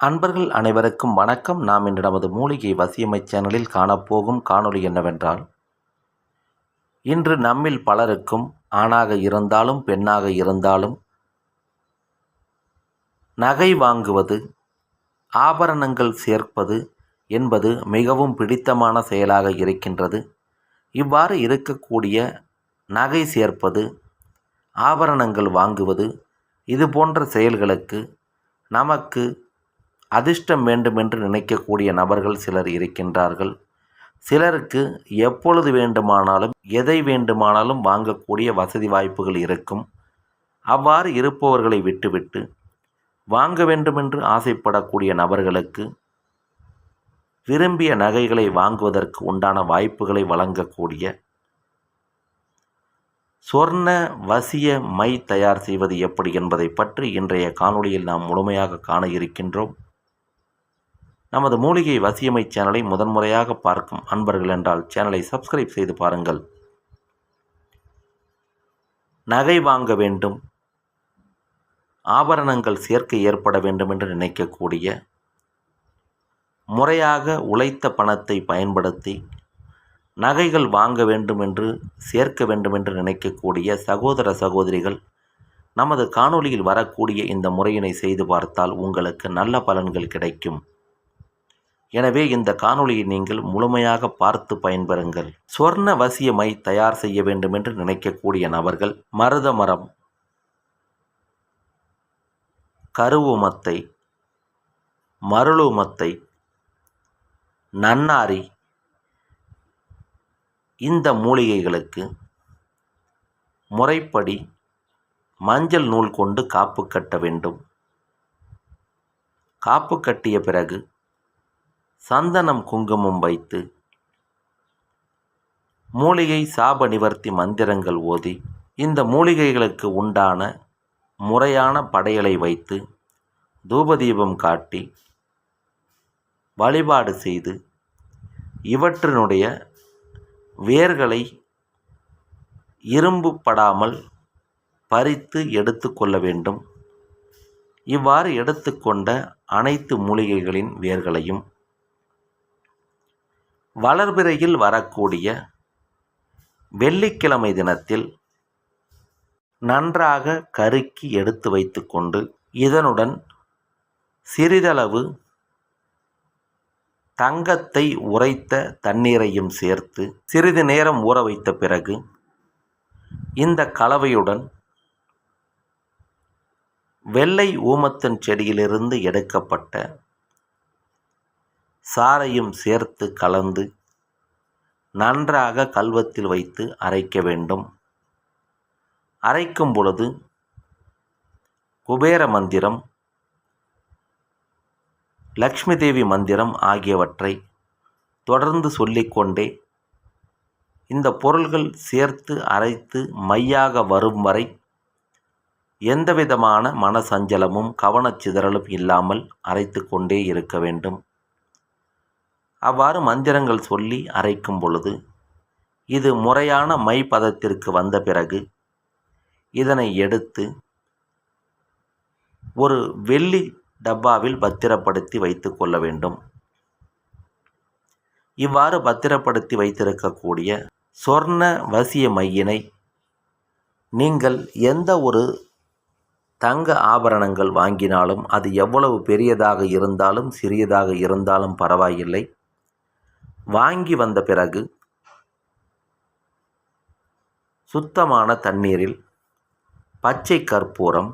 அன்பர்கள் அனைவருக்கும் வணக்கம். நாம் இன்று நமது மூலிகை வசியமை சேனலில் காணப்போகும் காணொளி என்னவென்றால் இன்று நம்மில் பலருக்கும் ஆணாக இருந்தாலும் பெண்ணாக இருந்தாலும் நகை வாங்குவது ஆபரணங்கள் சேர்ப்பது என்பது மிகவும் பிடித்தமான செயலாக இருக்கின்றது. இவ்வாறு இருக்கக்கூடிய நகை சேர்ப்பது ஆபரணங்கள் வாங்குவது இது போன்ற செயல்களுக்கு நமக்கு அதிர்ஷ்டம் வேண்டுமென்று நினைக்கக்கூடிய நபர்கள் சிலர் இருக்கின்றார்கள். சிலருக்கு எப்பொழுது வேண்டுமானாலும் எதை வேண்டுமானாலும் வாங்கக்கூடிய வசதி வாய்ப்புகள் இருக்கும். அவ்வாறு இருப்பவர்களை விட்டுவிட்டு வாங்க வேண்டுமென்று ஆசைப்படக்கூடிய நபர்களுக்கு விரும்பிய நகைகளை வாங்குவதற்கு உண்டான வாய்ப்புகளை வழங்கக்கூடிய சொர்ண வசிய மை தயார் செய்வது எப்படி என்பதை பற்றி இன்றைய காணொளியில் நாம் முழுமையாக காண இருக்கின்றோம். நமது மூலிகை வசியமை சேனலை முதன்முறையாக பார்க்கும் அன்பர்கள் என்றால் சேனலை சப்ஸ்கிரைப் செய்து பாருங்கள். நகை வாங்க வேண்டும். ஆபரணங்கள் சேர்க்கை ஏற்பட வேண்டும் என்று நினைக்கக்கூடிய முறையாக உழைத்த பணத்தை பயன்படுத்தி நகைகள் வாங்க வேண்டும் என்று சேர்க்க வேண்டும் என்று நினைக்கக்கூடிய சகோதர சகோதரிகள் நமது காணொளியில் வரக்கூடிய இந்த முறையினை செய்து பார்த்தால் உங்களுக்கு நல்ல பலன்கள் கிடைக்கும். எனவே இந்த காணொளியை நீங்கள் முழுமையாக பார்த்து பயன்பெறுங்கள். சுவர்ண வசியமை தயார் செய்ய வேண்டும் என்று நினைக்கக்கூடிய நபர்கள் மருத மரம் கருவுமத்தை மருளுமத்தை நன்னாரி இந்த மூலிகைகளுக்கு முறைப்படி மஞ்சள் நூல் கொண்டு காப்பு கட்ட வேண்டும். காப்பு கட்டிய பிறகு சந்தனம் குங்குமம் வைத்து மூலிகை சாப நிவர்த்தி மந்திரங்கள் ஓதி இந்த மூலிகைகளுக்கு உண்டான முறையான படையலை வைத்து தூபதீபம் காட்டி வழிபாடு செய்து இவற்றினுடைய வேர்களை இரும்பு படாமல் பறித்து எடுத்துக்கொள்ள வேண்டும். இவ்வாறு எடுத்துக்கொண்ட அனைத்து மூலிகைகளின் வேர்களையும் வளர்பிறையில் வரக்கூடிய வெள்ளிக்கிழமை தினத்தில் நன்றாக கருக்கி எடுத்து வைத்துக்கொண்டு இதனுடன் சிறிதளவு தங்கத்தை உரைத்த தண்ணீரையும் சேர்த்து சிறிது நேரம் ஊற வைத்த பிறகு இந்த கலவையுடன் வெள்ளை ஊமத்தன் செடியிலிருந்து எடுக்கப்பட்ட சாறையும் சேர்த்து கலந்து நன்றாக கல்வத்தில் வைத்து அரைக்க வேண்டும். அரைக்கும் பொழுது குபேர மந்திரம் லக்ஷ்மி தேவி மந்திரம் ஆகியவற்றை தொடர்ந்து சொல்லிக்கொண்டே இந்த பொருள்கள் சேர்த்து அரைத்து மையாக வரும் வரை எந்தவிதமான மனசஞ்சலமும் கவனச்சிதறலும் இல்லாமல் அரைத்து கொண்டே இருக்க வேண்டும். அவ்வாறு மந்திரங்கள் சொல்லி அரைக்கும் பொழுது இது முறையான மை பதத்திற்கு வந்த பிறகு இதனை எடுத்து ஒரு வெள்ளி டப்பாவில் பத்திரப்படுத்தி வைத்து கொள்ள வேண்டும். இவ்வாறு பத்திரப்படுத்தி வைத்திருக்கக்கூடிய சொர்ண வசிய மையினை நீங்கள் எந்த ஒரு தங்க ஆபரணங்கள் வாங்கினாலும் அது எவ்வளவு பெரியதாக இருந்தாலும் சிறியதாக இருந்தாலும் பரவாயில்லை. வாங்கி வந்த பிறகு சுத்தமான தண்ணீரில் பச்சை கற்பூரம்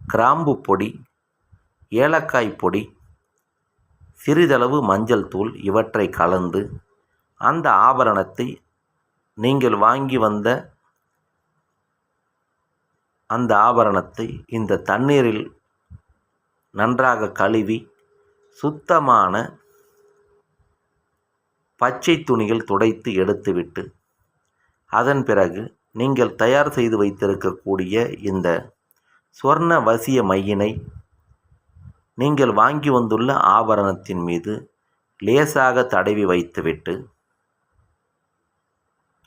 கிராம்பு பொடி ஏலக்காய் பொடி சிறிதளவு மஞ்சள் தூள் இவற்றை கலந்து அந்த ஆபரணத்தை நீங்கள் வாங்கி வந்த அந்த ஆபரணத்தை இந்த தண்ணீரில் நன்றாக கழுவி சுத்தமான பச்சை துணியில் துடைத்து எடுத்துவிட்டு அதன் பிறகு நீங்கள் தயார் செய்து வைத்திருக்கக்கூடிய இந்த சொர்ண வசிய மையினை நீங்கள் வாங்கி வந்துள்ள ஆபரணத்தின் மீது லேசாக தடவி வைத்துவிட்டு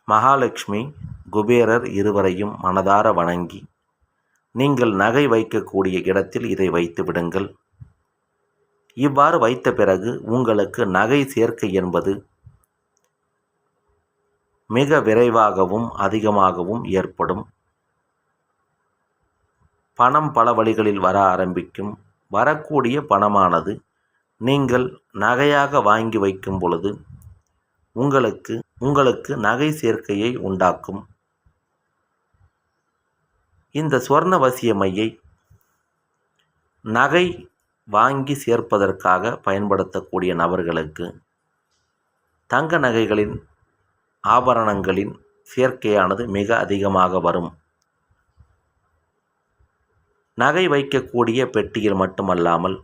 மகாலட்சுமி குபேரர் இருவரையும் மனதார வணங்கி நீங்கள் நகை வைக்கக்கூடிய இடத்தில் இதை வைத்து விடுங்கள். இவ்வாறு வைத்த பிறகு உங்களுக்கு நகை சேர்க்கை என்பது மிக விரைவாகவும் அதிகமாகவும் ஏற்படும். பணம் பல வழிகளில் வர ஆரம்பிக்கும். வரக்கூடிய பணமானது நீங்கள் நகையாக வாங்கி வைக்கும் பொழுது உங்களுக்கு உங்களுக்கு நகை சேர்க்கையை உண்டாக்கும். இந்த சுவர்ண வசியமையை நகை வாங்கி சேர்ப்பதற்காக பயன்படுத்தக்கூடிய நபர்களுக்கு தங்க நகைகளின் ஆபரணங்களின் சேர்க்கையானது மிக அதிகமாக வரும். நகை வைக்கக்கூடிய பெட்டியில் மட்டுமல்லாமல்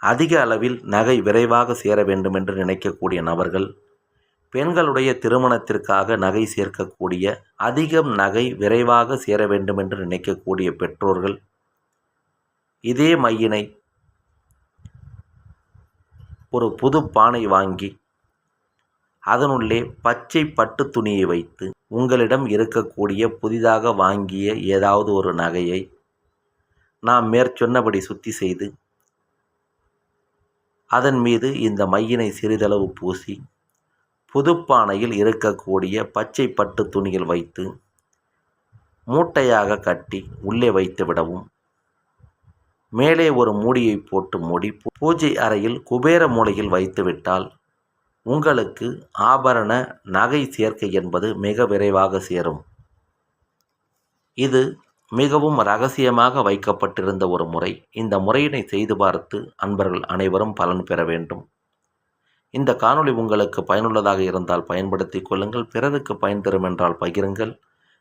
அதிக அளவில் நகை விரைவாக சேர வேண்டும் என்று நினைக்கக்கூடிய நபர்கள் பெண்களுடைய திருமணத்திற்காக நகை சேர்க்கக்கூடிய அதிகம் நகை விரைவாக சேர வேண்டும் என்று நினைக்கக்கூடிய பெற்றோர்கள் இதே மையினை ஒரு புது பானை வாங்கி அதனுள்ளே பச்சை பட்டு துணியை வைத்து உங்களிடம் இருக்கக்கூடிய புதிதாக வாங்கிய ஏதாவது ஒரு நகையை நாம் மேற்சொன்னபடி சுத்தி செய்து அதன் மீது இந்த மையினை சிறிதளவு பூசி புதுப்பானையில் இருக்கக்கூடிய பச்சை பட்டு துணியில் வைத்து மூட்டையாக கட்டி உள்ளே வைத்து விடவும். மேலே ஒரு மூடியை போட்டு மூடி பூஜை அறையில் குபேர மூலையில் வைத்துவிட்டால் உங்களுக்கு ஆபரண நகை சேர்க்கை என்பது மிக விரைவாக சேரும். இது மிகவும் ரகசியமாக வைக்கப்பட்டிருந்த ஒரு முறை. இந்த முறையினை செய்து பார்த்து அன்பர்கள் அனைவரும் பலன் பெற வேண்டும். இந்த காணொளி உங்களுக்கு பயனுள்ளதாக இருந்தால் பயன்படுத்தி கொள்ளுங்கள். பிறருக்கு பயன் தரும் என்றால் பகிருங்கள்.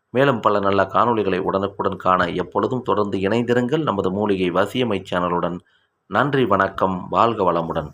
மேலும் பல நல்ல காணொளிகளை உடனுக்குடன் காண எப்பொழுதும் தொடர்ந்து இணைந்திருங்கள். நமது மூலிகை வசியமை சேனலுடன் நன்றி வணக்கம் வாழ்க வளமுடன்.